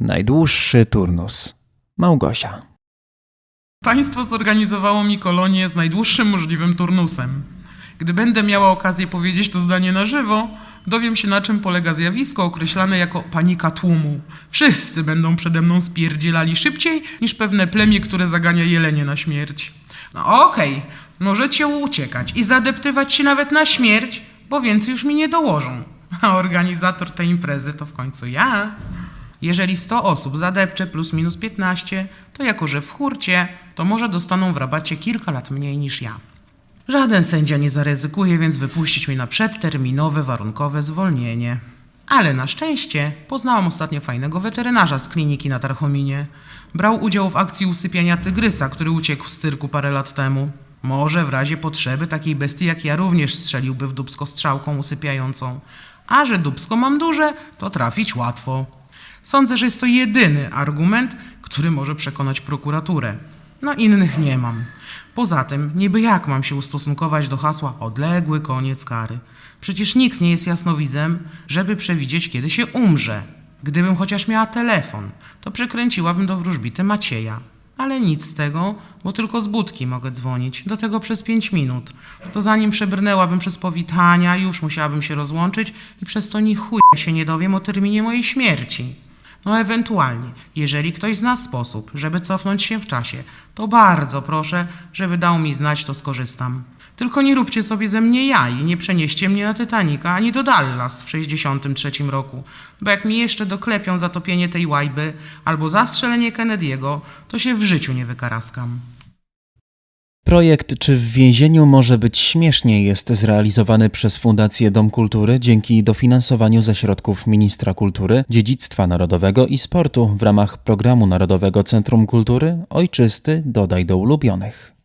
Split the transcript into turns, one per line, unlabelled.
Najdłuższy turnus. Małgosia.
Państwo zorganizowało mi kolonię z najdłuższym możliwym turnusem. Gdy będę miała okazję powiedzieć to zdanie na żywo, dowiem się na czym polega zjawisko określane jako panika tłumu. Wszyscy będą przede mną spierdzielali szybciej niż pewne plemię, które zagania jelenie na śmierć. No okej, możecie uciekać i zadeptywać się nawet na śmierć, bo więcej już mi nie dołożą. A organizator tej imprezy to w końcu ja. Jeżeli 100 osób zadepcze plus minus 15, to jako że w hurcie, to może dostaną w rabacie kilka lat mniej niż ja. Żaden sędzia nie zaryzykuje więc wypuścić mnie na przedterminowe warunkowe zwolnienie. Ale na szczęście poznałam ostatnio fajnego weterynarza z kliniki na Tarchominie. Brał udział w akcji usypiania tygrysa, który uciekł z cyrku parę lat temu. Może w razie potrzeby takiej bestii jak ja również strzeliłby w dubsko strzałką usypiającą. A że dubsko mam duże, to trafić łatwo. Sądzę, że jest to jedyny argument, który może przekonać prokuraturę. No innych nie mam. Poza tym, niby jak mam się ustosunkować do hasła odległy koniec kary? Przecież nikt nie jest jasnowidzem, żeby przewidzieć, kiedy się umrze. Gdybym chociaż miała telefon, to przykręciłabym do wróżbity Macieja. Ale nic z tego, bo tylko z budki mogę dzwonić, do tego przez pięć minut. To zanim przebrnęłabym przez powitania, już musiałabym się rozłączyć i przez to ni chuja się nie dowiem o terminie mojej śmierci. No ewentualnie, jeżeli ktoś zna sposób, żeby cofnąć się w czasie, to bardzo proszę, żeby dał mi znać, to skorzystam. Tylko nie róbcie sobie ze mnie jaj i nie przenieście mnie na Titanica ani do Dallas w 63 roku, bo jak mi jeszcze doklepią zatopienie tej łajby albo zastrzelenie Kennedy'ego, to się w życiu nie wykaraskam.
Projekt Czy w więzieniu może być śmiesznie jest zrealizowany przez Fundację Dom Kultury dzięki dofinansowaniu ze środków Ministra Kultury, Dziedzictwa Narodowego i Sportu w ramach Programu Narodowego Centrum Kultury Ojczysty Dodaj do ulubionych.